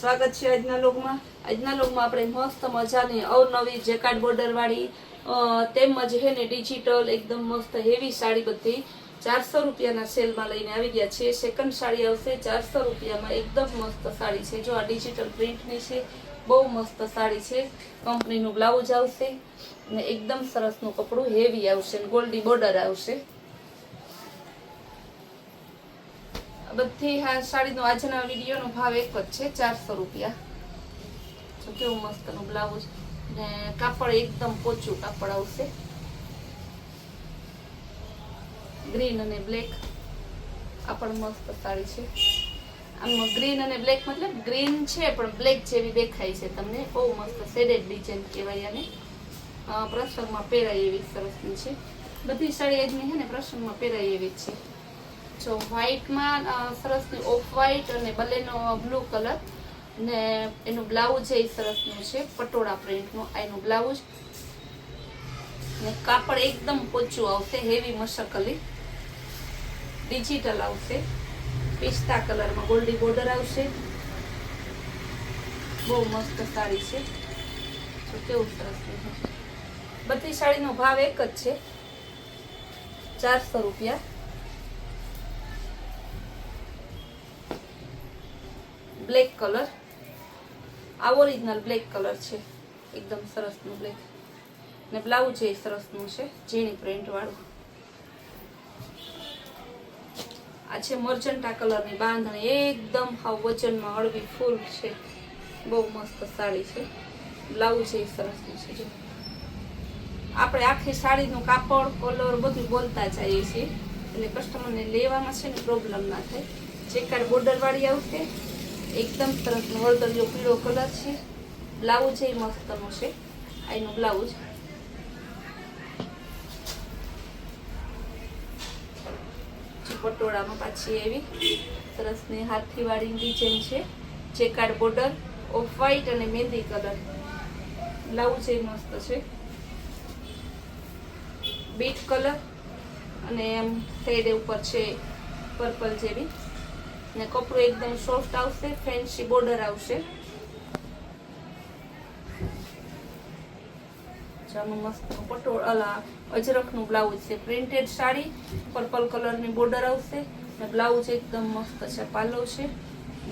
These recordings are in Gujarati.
સ્વાગત છે આજના લોગમાં આજના લોગમાં આપણે મસ્ત મજાની અવનવી જેકાર્ડ બોર્ડરવાળી તેમજ હે ને ડિજિટલ એકદમ મસ્ત હેવી સાડી બધી ચારસો રૂપિયાના સેલમાં લઈને આવી ગયા છે. સેકન્ડ સાડી આવશે ચારસો રૂપિયામાં. એકદમ મસ્ત સાડી છે. જો આ ડિજિટલ પ્રિન્ટની છે, બહુ મસ્ત સાડી છે. કંપનીનું બ્લાઉઝ આવશે ને એકદમ સરસનું કપડું હેવી આવશે ગોલ્ડી બોર્ડર આવશે. બધી આ સાડીનો આજના વિડીયોનો ભાવ એક જ છે, ચારસો રૂપિયા. જો કેવું મસ્તનું બ્લાઉઝ ને કાપડ એકદમ પોચું કાપડ આવશે. ગ્રીન અને બ્લેક આ પણ મસ્ત સાડી છે. આમ ગ્રીન અને બ્લેક મતલબ ગ્રીન છે, પણ બ્લેક જેવી દેખાય છે તમને. બહુ મસ્ત શેડેડ ડિઝાઇન કહેવાય આને. પ્રસંગમાં પહેરાય એવી સરસની છે. બધી સાડી આજની છે ને પ્રસંગમાં પહેરાય એવી જ છે. જો વ્હાઇટમાં સરસની ઓફ વ્હાઇટ અને બલેનો બ્લુ કલર ને એનું બ્લાઉઝ એ સરસનું છે, પટોળા પ્રિન્ટનું આ એનું બ્લાઉઝ ને કાપડ એકદમ પોચું આવશે હેવી મશકલી ડિજિટલ આવશે. પિસ્તા કલરમાં ગોલ્ડી બોર્ડર આવશે. બહુ મસ્ત સાડી છે. તો કેવું સરસ બધી સાડીનો ભાવ એક જ છે. ચારસો રૂપિયા. બ્લેક કલર આ ઓરિજિનલ બ્લેક કલર છે. એકદમ સરસનું બ્લેક ને બ્લાઉઝ એ સરસનું છે, ઝીણી પ્રિન્ટવાળું આ છે મર્જન્ટા કલરની બાંધણી એકદમ હાવ વજનમાં હળવી ફૂલ છે. બહુ મસ્ત સાડી છે. બ્લાઉઝ એ સરસનું છે, જો. આપણે આખી સાડીનું કાપડ કલર બધું બોલતા જઈએ છીએ. એટલે કસ્ટમરને લેવામાં છે ને પ્રોબ્લેમ ના થાય. ચેકાર કાંઈ બોર્ડરવાળી આવશે એકદમ સરસ હળદરિયો પીળો કલર છે. બ્લાઉઝ એ મસ્તનું છે. આ એનું બ્લાઉઝ. પટોળામાં પાછી એવી સરસની હાથથી વાળી ડિઝાઇન છે. ચેકાર્ડ બોર્ડર ઓફ વ્હાઈટ અને મહેંદી કલર. બ્લાઉઝ એ મસ્ત છે. બીટ કલર અને એમ સાઈડ ઉપર છે પર્પલ જેવી. ને કપડું એકદમ સોફ્ટ આવશે ફેન્સી બોર્ડર આવશે. જામું મસ્ત પટોળ, અલા, અજરખનું બ્લાઉઝ છે. પ્રિન્ટેડ સાડી પર્પલ કલરની બોર્ડર આવશે ને બ્લાઉઝ એકદમ મસ્ત છે પાલો છે.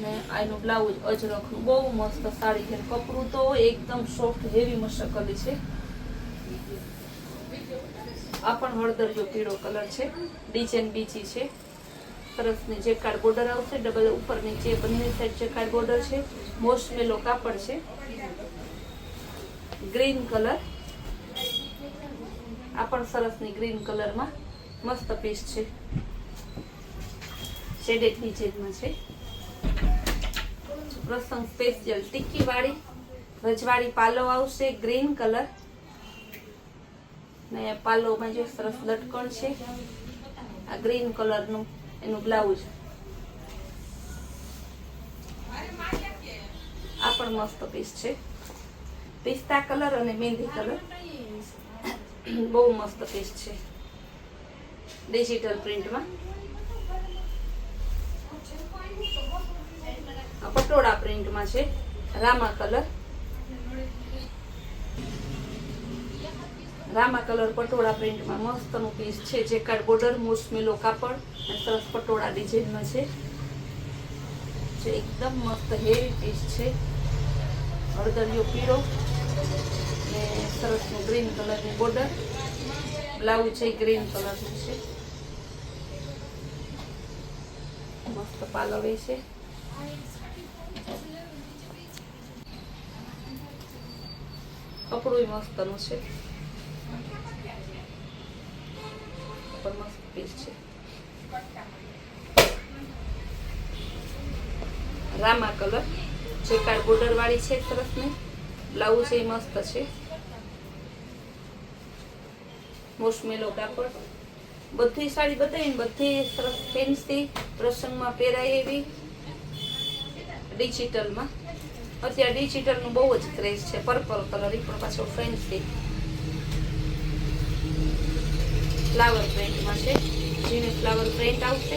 ને આનું બ્લાઉઝ અજરખનું બહુ મસ્ત સાડી છે. કપડું તો એકદમ સોફ્ટ હેવી મશકલી છે. આ પણ હળદરિયો પીળો કલર છે. ડિઝાઇન બીજી છે. સરસની જે કાર્ડ બોર્ડર આવશે ડબલ ઉપર નીચે બંને સાઈડ જે કાર્ડ બોર્ડર છે મોસમેલો કાપડ છે. ગ્રીન કલર આ પણ સરસની ગ્રીન કલરમાં મસ્ત પીસ છે. શેડેડ ડિઝાઇનમાં છે. પ્રસંગ સ્પેશિયલ ટીકી વાળી રજવાડી પાલો આવશે ગ્રીન કલર ને પાલોમાં જે સરસ લટકણ છે. આ ગ્રીન કલરનું એનું બ્લાઉઝ આ પણ મસ્ત પીસ છે. પિસ્તા કલર અને મહેંદી કલર બહુ મસ્ત પીસ છે. ડિજિટલ પ્રિન્ટમાં પટોળા પ્રિન્ટમાં છે. રામા કલર રામા કલર પટોળા પ્રિન્ટમાં મસ્તનું પીસ છે, જે કાર્ડ બોર્ડર મોસમેલો કાપડ અને સરસ પટોળા ડિઝાઇનમાં છે. જે એકદમ મસ્ત હેવી પીસ છે. હળદરિયો પીળો ને સરસનું ગ્રીન કલરની બોર્ડર બ્લાઉઝ છે ગ્રીન કલરનું છે. મસ્ત પાલવે છે. કપડું મસ્તનું છે. રામા કલર. જે કાર્ડ બોર્ડર વાળી છે સરસ ને બ્લાઉઝ એ મસ્ત છે. મોસમેલો કાપડ. બધી સાડી બતાવીને બધી સરસ ફેન્સી પ્રસંગમાં પહેરાય એવી ડિજિટલમાં અત્યારે ડિજિટલનું બહુ જ ક્રેઝ છે. પર્પલ કલર એ પણ પાછો ફેન્સી ફ્લાવર પ્રિન્ટમાં છે જેને ફ્લાવર પ્રિન્ટ આવશે.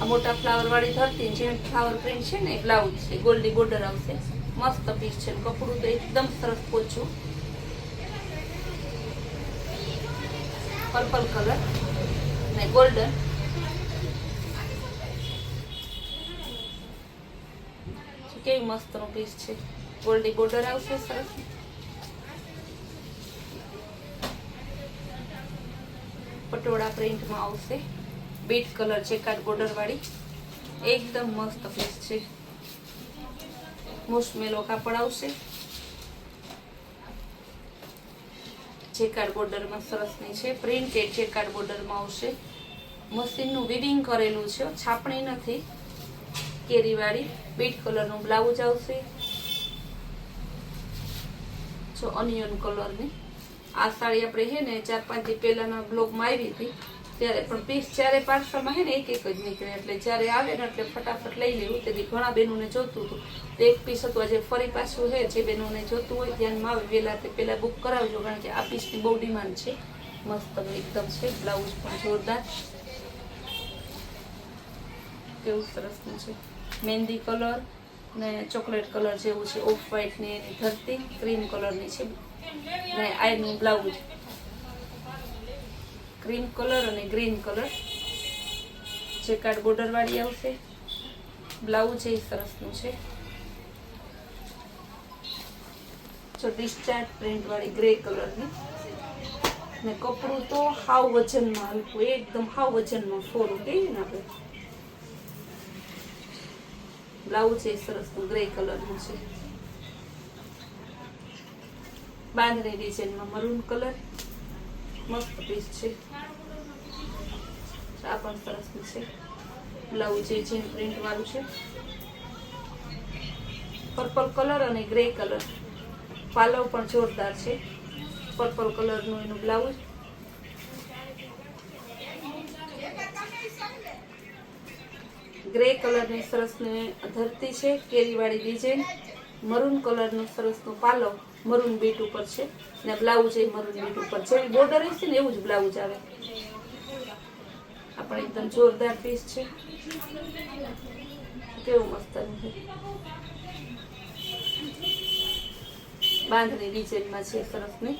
આ મોટા ફ્લાવરવાળી ધરતી જે ફ્લાવર પ્રિન્ટ છે ને, એ બ્લાઉઝ છે. ગોલ્ડી બોર્ડર આવશે. મસ્ત પીસ છે કપડું તો એકદમ સરસ પોચું. પર્પલ કલર ને ગોલ્ડન કેવી મસ્ત નો પીસ છે. ગોલ્ડી બોર્ડર આવશે સરસ. પટોળા પ્રિન્ટમાં આવશે. બીટ કલર છે કાટ બોર્ડરવાળી એકદમ મસ્ત પીસ છે. મોસમેલો કાપડ આવશે. ચેકાર્ડ બોર્ડરમાં સરસની છે. પ્રિન્ટેડ ચેકાર્ડ બોર્ડરમાં આવશે. મશીનનું વિવિંગ કરેલું છે. છાપણી નથી. કેરીવાળી બીટ કલરનું બ્લાઉઝ આવશે. જો અનિયન કલરની આ સાડી આપણે છે ને ચાર પાંચ દી પહેલાના બ્લોગમાં આવી હતી. ત્યારે પણ પીસ ચારે પાર્સલમાં છે ને એક એક જ નીકળે. એટલે જ્યારે આવે ને એટલે ફટાફટ લઈ લેવું. તેથી ઘણા બહેનોને જોતું હતું. તો એક પીસ હતું આજે ફરી પાછું છે. જે બહેનોને જોતું હોય ધ્યાનમાં આવે. વહેલા તે પહેલાં બુક કરાવજો, કારણ કે આ પીસની બહુ ડિમાન્ડ છે. મસ્ત એકદમ છે. બ્લાઉઝ પણ જોરદાર. કેવું સરસનું છે. મહેંદી કલર ને ચોકલેટ કલર જેવું છે. ઓફ વ્હાઈટ ને એની ધરતી ક્રીમ કલરની છે. ને આઈનું બ્લાઉઝ ક્રીમ કલર અને ગ્રીન કલર જે કાર્ડ બોર્ડર વાળી આવશે. બ્લાઉઝ એ સરસનું છે. જો ડિસ્ચાર્જ પ્રિન્ટ વાળી ગ્રે કલરની ને કપડું તો હાવ વજનમાં હલકું, એકદમ હાવ વજનમાં ફોરું કહીએ ને આપણે. બ્લાઉઝ એ સરસનું ગ્રે કલરનું છે. બાંધણી ડિઝાઇનમાં મરૂન કલર મસ્ત પીસ છે. આ પણ સરસનું છે. બ્લાઉઝ જે જીન પ્રિન્ટ વાળું છે. પર્પલ કલર અને ગ્રે કલર પાલવ પણ જોરદાર છે. પર્પલ કલરનું એનું બ્લાઉઝ ગ્રે કલરની સરસ ધરતી છે. કેરીવાળી ડિઝાઇન મરૂન કલરનું સરસનું પાલવ. મરૂન બીટ ઉપર છે. ને બ્લાઉઝ એ મરૂન બીટ ઉપર છે. બોર્ડર હશે ને એવું જ બ્લાઉઝ આવે. આપણે એકદમ જોરદાર પીસ છે. કેવું મસ્ત છે. બાંધણી ડિઝાઇનમાં છે સરસની.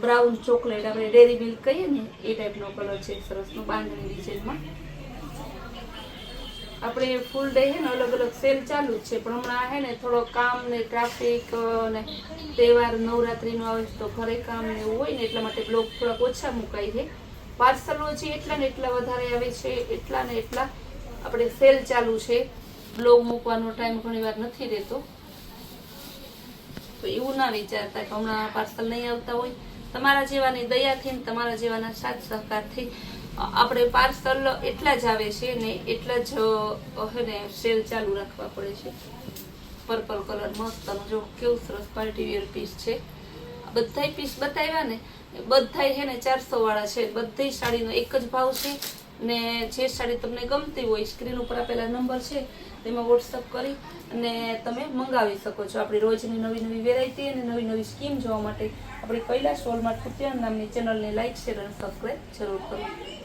બ્રાઉન ચોકલેટ આપણે ડેરી મિલ્ક કહીએ ને, એ ટાઈપનો કલર છે સરસનો બાંધણી ડિઝાઇનમાં આપણે ફૂલ ડે હે ને અલગ અલગ સેલ ચાલુ છે. પણ હમણાં હે ને થોડો કામ ને ટ્રાફિક ને તહેવાર નવરાત્રીનો આવે છે તો ઘરે કામ ને એવું હોય ને એટલા માટે બ્લોગ થોડાક ઓછા મુકાય છે. પાર્સલો જે એટલા ને એટલા વધારે આવે છે, એટલા ને એટલા આપણે સેલ ચાલુ છે. બ્લોગ મૂકવાનો ટાઈમ ઘણી વાર નથી રહેતો. તો એવું ના વિચારતા કે હમણાં પાર્સલ નહીં આવતા હોય. તમારા જેવાની દયાથી તમારા જેવાના સાથ સહકારથી આપણે પાર્સલ એટલા જ આવે છે ને એટલા જ ને, સેલ ચાલુ રાખવા પડે છે. પર્પલ કલર મસ્તનું જો કેવું સરસ પાર્ટી વેર પીસ છે. બધાય પીસ બતાવ્યા ને બધા છે ને ચારસો વાળા છે. બધી સાડીનો એક જ ભાવ છે ને જે સાડી તમને ગમતી હોય, સ્ક્રીન ઉપર આપેલા નંબર છે, તેમાં વોટ્સઅપ કરી અને તમે મંગાવી શકો છો. આપણી રોજની નવી નવી વેરાયટી અને નવી નવી સ્કીમ જોવા માટે આપણી કૈલાસ વોલમાર્ટ કુતિયાન નામની ચેનલને લાઇક શેર અને સબસ્ક્રાઈબ જરૂર કરો.